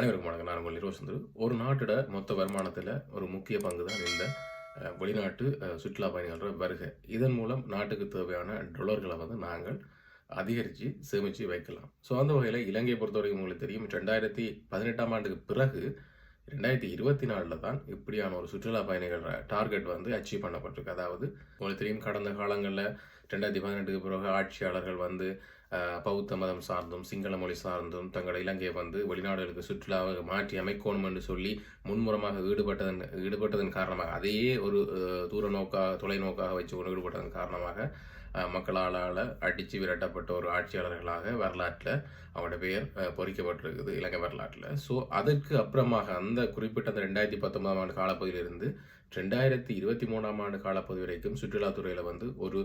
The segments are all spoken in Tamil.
அனைவருக்கும் வணக்கம். நான் உங்கள் நிர்வசந்து ஒரு நாட்டோட மொத்த வருமானத்தில் ஒரு முக்கிய பங்கு தான் இந்த வெளிநாட்டு சுற்றுலா பயணிகளோட வருகை. இதன் மூலம் நாட்டுக்கு தேவையான டொலர்களை வந்து நாங்கள் அதிகரித்து சேமித்து வைக்கலாம். ஸோ அந்த வகையில் இலங்கையை பொறுத்தவரைக்கும் உங்களுக்கு தெரியும் ரெண்டாயிரத்தி பதினெட்டாம் ஆண்டுக்கு பிறகு ரெண்டாயிரத்தி இருபத்தி நாலில் தான் இப்படியான ஒரு சுற்றுலா பயணிகள் டார்கெட் வந்து அச்சீவ் பண்ணப்பட்டிருக்கு. அதாவது உங்களுக்கு தெரியும் கடந்த காலங்களில் ரெண்டாயிரத்தி பதினெட்டுக்கு பிறகு ஆட்சியாளர்கள் வந்து பௌத்த மதம் சார்ந்தும் சிங்கள மொழி சார்ந்தும் தங்கள் இலங்கையை வந்து வெளிநாடுகளுக்கு சுற்றுலாவாக மாற்றி அமைக்கணும் என்று சொல்லி முன்முறமாக ஈடுபட்டதன் ஈடுபட்டதன் காரணமாக அதையே ஒரு தூர நோக்காக தொலைநோக்காக வச்சு கொண்டு ஈடுபட்டதன் காரணமாக மக்களால மக்களால் அடித்து விரட்டப்பட்ட ஒரு ஆட்சியாளர்களாக வரலாற்றில் அவங்களோட பெயர் பொறிக்கப்பட்டிருக்குது இலங்கை வரலாற்றில். ஸோ அதற்கு அப்புறமாக அந்த குறிப்பிட்ட அந்த ரெண்டாயிரத்தி பத்தொன்பதாம் ஆண்டு காலப்பகுதியிலிருந்து ரெண்டாயிரத்தி இருபத்தி மூணாம் ஆண்டு காலப்பகுதி வரைக்கும் சுற்றுலாத்துறையில் வந்து ஒரு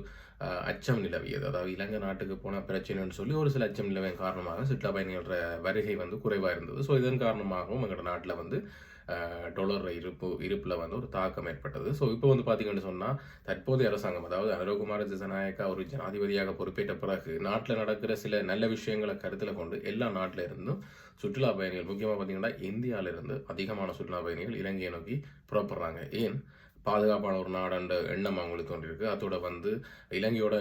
அச்சம் நிலவியது. அதாவது இலங்கை நாட்டுக்கு போன பிரச்சனைன்னு சொல்லி ஒரு சில அச்சம் நிலவின் காரணமாக சுற்றுலா பயணிகளோட வருகை வந்து குறைவாக இருந்தது. ஸோ இதன் காரணமாகவும் எங்களோட நாட்டில் வந்து டொலர் இருப்பு இருப்பில் வந்து ஒரு தாக்கம் ஏற்பட்டது. ஸோ இப்போ வந்து பார்த்தீங்கன்னு சொன்னால் தற்போதைய அரசாங்கம் அதாவது அனுரகுமார திசநாயக்கா ஒரு ஜனாதிபதியாக பொறுப்பேற்ற பிறகு நாட்டில் நடக்கிற சில நல்ல விஷயங்களை கருத்தில் கொண்டு எல்லா நாட்டில் இருந்தும் சுற்றுலா பயணிகள் முக்கியமாக பார்த்தீங்கன்னா இந்தியாவிலிருந்து அதிகமான சுற்றுலா பயணிகள் இலங்கையை நோக்கி புறப்படுறாங்க. ஏன்? பாதுகாப்பான ஒரு நாடுன்ற எண்ணம் அவங்களுக்கு தோன்றியிருக்கு. அதோட வந்து இலங்கையோட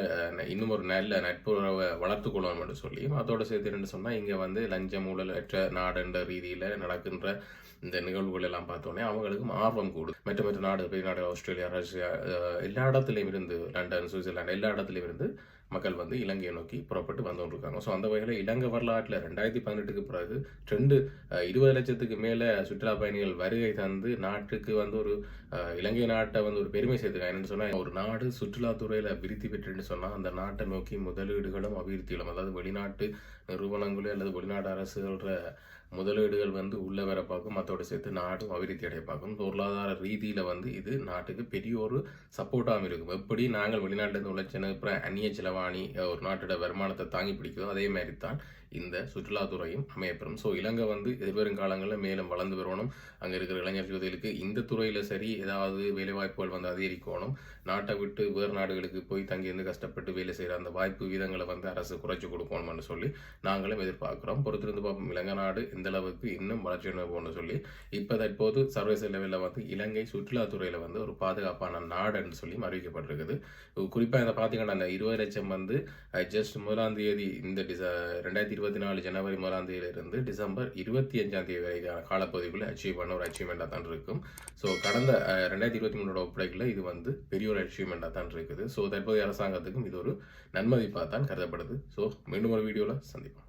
இன்னும் ஒரு நல்ல நட்புறவை வளர்த்து கொள்ளணும் என்று அதோட சேர்த்து என்ன சொன்னால் இங்கே வந்து லஞ்சம் ஊழலற்ற நாடுன்ற ரீதியில் நடக்கின்ற இந்த நிகழ்வுகள் எல்லாம் பார்த்தோன்னே அவங்களுக்கும் ஆர்வம் கூடுது மற்ற மற்ற நாடு பெரிய நாடு ஆஸ்திரேலியா ரஷ்யா எல்லா இடத்துலையும் இருந்து லண்டன் சுவிட்சர்லாந்து எல்லா இடத்துலையும் இருந்து மக்கள் வந்து இலங்கையை நோக்கி புறப்பட்டு வந்து கொண்டிருக்காங்க ஸோ அந்த வகையில் இலங்கை வரலாற்றில் ரெண்டாயிரத்தி பதினெட்டுக்கு பிறகு ரெண்டு இருபது லட்சத்துக்கு மேலே சுற்றுலா பயணிகள் வருகை தந்து நாட்டுக்கு வந்து ஒரு இலங்கை நாட்டை வந்து ஒரு பெருமை சேர்த்துக்காங்க என்னன்னு சொன்னால் ஒரு நாடு சுற்றுலாத்துறையில் விருத்தி பெற்றுன்னு சொன்னால் அந்த நாட்டை நோக்கி முதலீடுகளும் அபிவிருத்திகளும் அதாவது வெளிநாட்டு நிறுவனங்களோ அல்லது வெளிநாட்டு அரசுகள முதலீடுகள் வந்து உள்ள வர பார்க்கும் மற்றோட சேர்த்து நாடும் அபிவிருத்தி அடைய பார்க்கும். பொருளாதார ரீதியில் வந்து இது நாட்டுக்கு பெரிய ஒரு சப்போர்ட்டாகவும் இருக்கும். எப்படி நாங்கள் வெளிநாட்டிலேருந்து உழைச்சின அப்புறம் அந்நிய செலவாணி ஒரு நாட்டோட வருமானத்தை தாங்கி பிடிக்கிறோம் அதே மாதிரி தான் இந்த சுற்றுலாத்துறையும் அமையப்பெறும். ஸோ இலங்கை வந்து எதிர்வரும் காலங்களில் மேலும் வளர்ந்து வரணும் அங்கே இருக்கிற இளைஞர் யுவதிகளுக்கு இந்த துறையில் சரி ஏதாவது வேலைவாய்ப்புகள் வந்து அதிகரிக்கணும். நாட்டை விட்டு வேறு நாடுகளுக்கு போய் தங்கியிருந்து கஷ்டப்பட்டு வேலை செய்கிற அந்த வாய்ப்பு வீதங்களை வந்து அரசு குறைச்சி கொடுக்கணும்னு சொல்லி நாங்களும் எதிர்பார்க்குறோம். பொறுத்திருந்து பார்ப்போம் இலங்கை நாடு எந்த அளவுக்கு இன்னும் வளர்ச்சி போகணும்னு சொல்லி. இப்போ தற்போது சர்வதேச லெவலில் வந்து இலங்கை சுற்றுலாத்துறையில் வந்து ஒரு பாதுகாப்பான நாடுன்னு சொல்லி அறிவிக்கப்பட்டிருக்குது. குறிப்பாக இதை பார்த்தீங்கன்னா அந்த இருபது லட்சம் வந்து ஜஸ்ட் முதலாம் தேதி இந்த டிச ரெண்டாயிரத்தி இருபத்தி நாலு ஜனவரி முதலாம் தேதியிலிருந்து டிசம்பர் இருபத்தி அஞ்சாம் தேதி வரைக்கான காலப்பகுதிக்குள்ளே அச்சீவ் பண்ண ஒரு அச்சீவ்மெண்ட்டாக தான் இருக்கும். ஸோ கடந்த ரெண்டாயிரத்தி இருபத்தி மூணோட ஒப்படைக்கில் இது வந்து பெரிய ஒரு அச்சீவ்மெண்ட்டாக தான் இருக்குது. ஸோ தற்போதைய அரசாங்கத்துக்கும் இது ஒரு நன்மதிப்பாக தான் கருதப்படுது. ஸோ மீண்டும் ஒரு வீடியோவில் சந்திப்போம்.